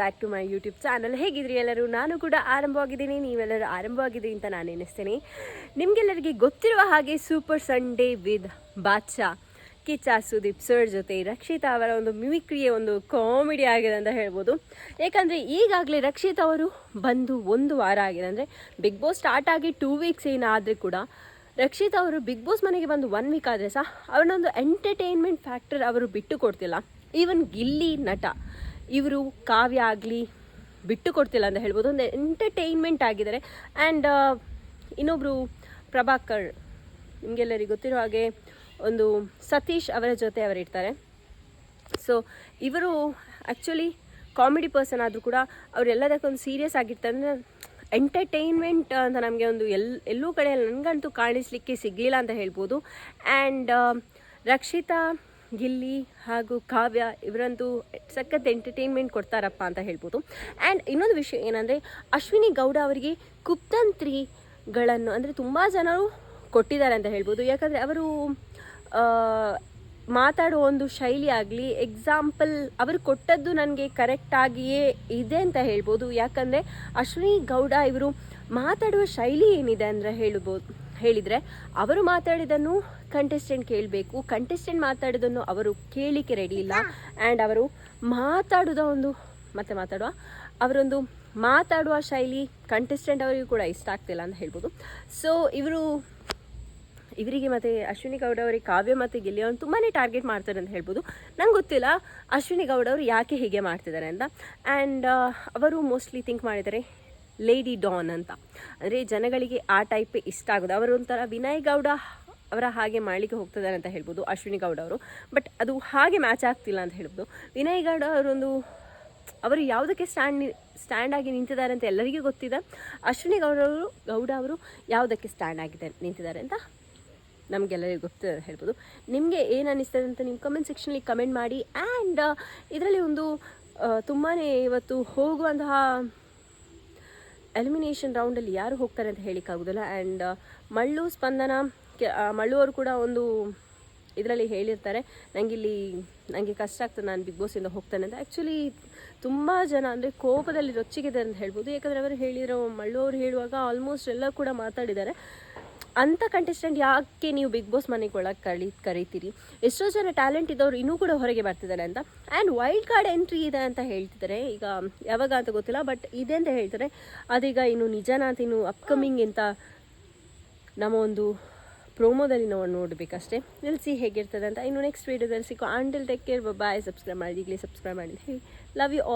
Back to my YouTube channel ಹೇಗಿದ್ರಿ ಎಲ್ಲರೂ? ನಾನು ಕೂಡ ಆರಂಭವಾಗಿದ್ದೀನಿ. ನೀವೆಲ್ಲರೂ ಆರಂಭವಾಗಿದ್ದೀರಿ ಅಂತ ನಾನು ಎನಿಸ್ತೇನೆ ನಿಮಗೆಲ್ಲರಿಗೆ ಗೊತ್ತಿರುವ ಹಾಗೆ super Sunday with Badshah Kichcha Sudeep sir ಜೊತೆ ರಕ್ಷಿತಾ ಅವರ ಒಂದು ಮಿಮಿಕ್ರಿಯ ಒಂದು ಕಾಮಿಡಿ ಆಗಿದೆ ಅಂತ ಹೇಳ್ಬೋದು. ಯಾಕಂದರೆ ಈಗಾಗಲೇ ರಕ್ಷಿತಾ ಅವರು ಬಂದು ಒಂದು ವಾರ ಆಗಿದೆ. ಅಂದರೆ ಬಿಗ್ ಬಾಸ್ ಸ್ಟಾರ್ಟ್ ಆಗಿ ಟೂ ವೀಕ್ಸ್ ಏನಾದರೆ ಕೂಡ ರಕ್ಷಿತಾ ಅವರು ಬಿಗ್ ಬಾಸ್ ಮನೆಗೆ ಬಂದು ಒನ್ ವೀಕ್ ಆದರೆ ಸಹ ಅವ್ರನ್ನೊಂದು ಎಂಟರ್ಟೈನ್ಮೆಂಟ್ ಫ್ಯಾಕ್ಟರ್ ಅವರು ಬಿಟ್ಟು ಕೊಡ್ತಿಲ್ಲ. ಈವನ್ ಗಿಲ್ಲಿ ನಟ. ಇವರು ಕಾವ್ಯ ಆಗಲಿ, ಬಿಟ್ಟು ಕೊಡ್ತಿಲ್ಲ ಅಂತ ಹೇಳ್ಬೋದು. ಒಂದು ಎಂಟರ್ಟೈನ್ಮೆಂಟ್ ಆಗಿದ್ದಾರೆ. ಆ್ಯಂಡ್ ಇನ್ನೊಬ್ಬರು ಪ್ರಭಾಕರ್, ನಿಮಗೆಲ್ಲರಿಗೂ ಗೊತ್ತಿರೋ ಹಾಗೆ ಒಂದು ಸತೀಶ್ ಅವರ ಜೊತೆ ಅವರಿರ್ತಾರೆ ಸೊ ಇವರು ಆ್ಯಕ್ಚುಲಿ ಕಾಮಿಡಿ ಪರ್ಸನ್ ಆದರೂ ಕೂಡ ಅವರೆಲ್ಲದಕ್ಕೊಂದು ಸೀರಿಯಸ್ ಆಗಿರ್ತಾರೆ. ಅಂದರೆ ಎಂಟರ್ಟೈನ್ಮೆಂಟ್ ಅಂತ ನಮಗೆ ಒಂದು ಎಲ್, ಎಲ್ಲೂ ಕಡೆ ನನಗಂತೂ ಕಾಣಿಸ್ಲಿಕ್ಕೆ ಸಿಗಲಿಲ್ಲ ಅಂತ ಹೇಳ್ಬೋದು. ಆ್ಯಂಡ್ ರಕ್ಷಿತಾ ಗಿಲ್ಲಿ ಹಾಗೂ ಕಾವ್ಯ ಇವರಂತೂ ಸಖತ್ ಎಂಟರ್ಟೈನ್ಮೆಂಟ್ ಕೊಡ್ತಾರಪ್ಪ ಅಂತ ಹೇಳ್ಬೋದು. ಆ್ಯಂಡ್ ಇನ್ನೊಂದು ವಿಷಯ ಏನಂದರೆ, ಅಶ್ವಿನಿ ಗೌಡ ಅವರಿಗೆ ಕುಪ್ತಂತ್ರಿಗಳನ್ನು ಅಂದರೆ ತುಂಬ ಜನರು ಕೊಟ್ಟಿದ್ದಾರೆ ಅಂತ ಹೇಳ್ಬೋದು. ಯಾಕಂದರೆ ಅವರು ಮಾತಾಡುವ ಮಾತಾಡೋ ಒಂದು ಶೈಲಿ ಆಗಲಿ ಎಕ್ಸಾಂಪಲ್ ಅವರು ಕೊಟ್ಟದ್ದು ನನಗೆ ಕರೆಕ್ಟಾಗಿಯೇ ಇದೆ ಅಂತ ಹೇಳ್ಬೋದು. ಯಾಕಂದರೆ ಅಶ್ವಿನಿ ಗೌಡ ಇವರು ಮಾತಾಡುವ ಶೈಲಿ ಏನಿದೆ ಅಂದರೆ ಹೇಳ್ಬೋದು. ಹೇಳಿದರೆ ಅವರು ಮಾತಾಡಿದನ್ನು ಕಂಟೆಸ್ಟೆಂಟ್ ಕೇಳಬೇಕು. ಕಂಟೆಸ್ಟೆಂಟ್ ಮಾತಾಡಿದನ್ನು ಅವರು ಕೇಳಲಿಕ್ಕೆ ರೆಡಿ ಇಲ್ಲ. ಆ್ಯಂಡ್ ಅವರು ಮಾತಾಡೋದ ಒಂದು, ಮತ್ತೆ ಮಾತಾಡುವ, ಅವರೊಂದು ಮಾತಾಡುವ ಶೈಲಿ ಕಂಟೆಸ್ಟೆಂಟ್ ಅವರಿಗೂ ಕೂಡ ಇಷ್ಟ ಆಗ್ತಿಲ್ಲ ಅಂತ ಹೇಳ್ಬೋದು. ಸೊ ಇವರು, ಇವರಿಗೆ ಮತ್ತು ಅಶ್ವಿನಿ ಗೌಡ ಅವರಿಗೆ ಕಾವ್ಯ ಮತ್ತು ಗಿಲ್ಲಿ ಅವ್ರನ್ನ ತುಂಬಾ ಟಾರ್ಗೆಟ್ ಮಾಡ್ತಾರೆ ಅಂತ ಹೇಳ್ಬೋದು. ನಂಗೆ ಗೊತ್ತಿಲ್ಲ ಅಶ್ವಿನಿ ಗೌಡ ಅವರು ಯಾಕೆ ಹೀಗೆ ಮಾಡ್ತಿದ್ದಾರೆ ಅಂತ. ಆ್ಯಂಡ್ ಅವರು ಮೋಸ್ಟ್ಲಿ ಥಿಂಕ್ ಮಾಡಿದ್ದಾರೆ ಲೇಡಿ ಡಾನ್ ಅಂತ. ಅಂದರೆ ಜನಗಳಿಗೆ ಆ ಟೈಪ್ ಇಷ್ಟ ಆಗೋದು. ಅವರು ಒಂಥರ ವಿನಯ್ ಗೌಡ ಅವರ ಹಾಗೆ ಮಾಡಲಿಕ್ಕೆ ಹೋಗ್ತಿದ್ದಾರೆ ಅಂತ ಹೇಳ್ಬೋದು, ಅಶ್ವಿನಿ ಗೌಡ ಅವರು. ಬಟ್ ಅದು ಹಾಗೆ ಮ್ಯಾಚ್ ಆಗ್ತಿಲ್ಲ ಅಂತ ಹೇಳ್ಬೋದು. ವಿನಯ್ ಗೌಡ ಅವರೊಂದು, ಅವರು ಯಾವುದಕ್ಕೆ ಸ್ಟ್ಯಾಂಡ್ ಸ್ಟ್ಯಾಂಡ್ ಆಗಿ ನಿಂತಿದ್ದಾರೆ ಅಂತ ಎಲ್ಲರಿಗೂ ಗೊತ್ತಿದೆ. ಅಶ್ವಿನಿ ಗೌಡ ಅವರು ಗೌಡ ಅವರು ಯಾವುದಕ್ಕೆ ಸ್ಟ್ಯಾಂಡ್ ಆಗಿದೆ, ನಿಂತಿದ್ದಾರೆ ಅಂತ ನಮಗೆಲ್ಲರಿಗೂ ಗೊತ್ತಿದೆ ಹೇಳ್ಬೋದು. ನಿಮಗೆ ಏನು ಅನ್ನಿಸ್ತದೆ ಅಂತ ನೀವು ಕಮೆಂಟ್ ಸೆಕ್ಷನಲ್ಲಿ ಕಮೆಂಟ್ ಮಾಡಿ. ಆ್ಯಂಡ್ ಇದರಲ್ಲಿ ಒಂದು ತುಂಬಾ ಇವತ್ತು ಹೋಗುವಂತಹ ಎಲಿಮಿನೇಷನ್ ರೌಂಡಲ್ಲಿ ಯಾರು ಹೋಗ್ತಾರೆ ಅಂತ ಹೇಳಿಕ್ಕಾಗೋದಿಲ್ಲ ಆ್ಯಂಡ್ ಮಳ್ಳು ಸ್ಪಂದನ ಕೆ- ಆ, ಮಳ್ಳು ಅವರು ಕೂಡ ಒಂದು ಇದರಲ್ಲಿ ಹೇಳಿರ್ತಾರೆ ನನಗಿಲ್ಲಿ ನನಗೆ ಕಷ್ಟ ಆಗ್ತದೆ ನಾನು ಬಿಗ್ ಬಾಸಿಂದ ಹೋಗ್ತಾನೆ ಅಂತ. ಆ್ಯಕ್ಚುಲಿ ತುಂಬ ಜನ ಅಂದರೆ ಕೋಪದಲ್ಲಿ ರೊಚ್ಚಿಗಿದೆ ಅಂತ ಹೇಳ್ಬೋದು. ಯಾಕಂದರೆ ಅವರು ಹೇಳಿರೋ ಮಳ್ಳು ಅವರು ಹೇಳುವಾಗ ಆಲ್ಮೋಸ್ಟ್ ಎಲ್ಲ ಕೂಡ ಮಾತಾಡಿದ್ದಾರೆ. ಅಂಥ ಕಂಟೆಸ್ಟೆಂಟ್ ಯಾಕೆ ನೀವು ಬಿಗ್ ಬಾಸ್ ಮನೆಗೆ ಒಳಗೆ ಕಳಿ, ಕರೀತೀರಿ? ಎಷ್ಟೋ ಜನ ಟ್ಯಾಲೆಂಟ್ ಇದ್ದವ್ರು ಇನ್ನೂ ಕೂಡ ಹೊರಗೆ ಬರ್ತಿದ್ದಾರೆ ಅಂತ. ಆ್ಯಂಡ್ ವೈಲ್ಡ್ ಕಾರ್ಡ್ ಎಂಟ್ರಿ ಇದೆ ಅಂತ ಹೇಳ್ತಿದ್ದಾರೆ. ಈಗ ಯಾವಾಗ ಅಂತ ಗೊತ್ತಿಲ್ಲ ಬಟ್ ಇದೆ ಅಂತ ಹೇಳ್ತಾರೆ. ಅದೀಗ ಇನ್ನು ನಿಜಾನ ಅಂತ ಇನ್ನು ಅಪ್ಕಮಿಂಗ್ ಅಂತ ನಮ್ಮ ಒಂದು ಪ್ರೋಮೋದಲ್ಲಿ ನಾವು ನೋಡಬೇಕಷ್ಟೇ. ನಿಲ್ಲಿಸಿ ಹೇಗಿರ್ತದೆ ಅಂತ. ಇನ್ನು ನೆಕ್ಸ್ಟ್ ವೀಡಿಯೋದಲ್ಲಿ ಸಿಕ್ಕೋ ಆಂಡಲ್ ಟೇಕ್ ಕೇರ್ ಬಾಯ್ ಸಬ್ಸ್ಕ್ರೈಬ್ ಮಾಡಿ ಈಗಲೇ ಸಬ್ಸ್ಕ್ರೈಬ್ ಮಾಡಿ ಲವ್ ಯು ಆಲ್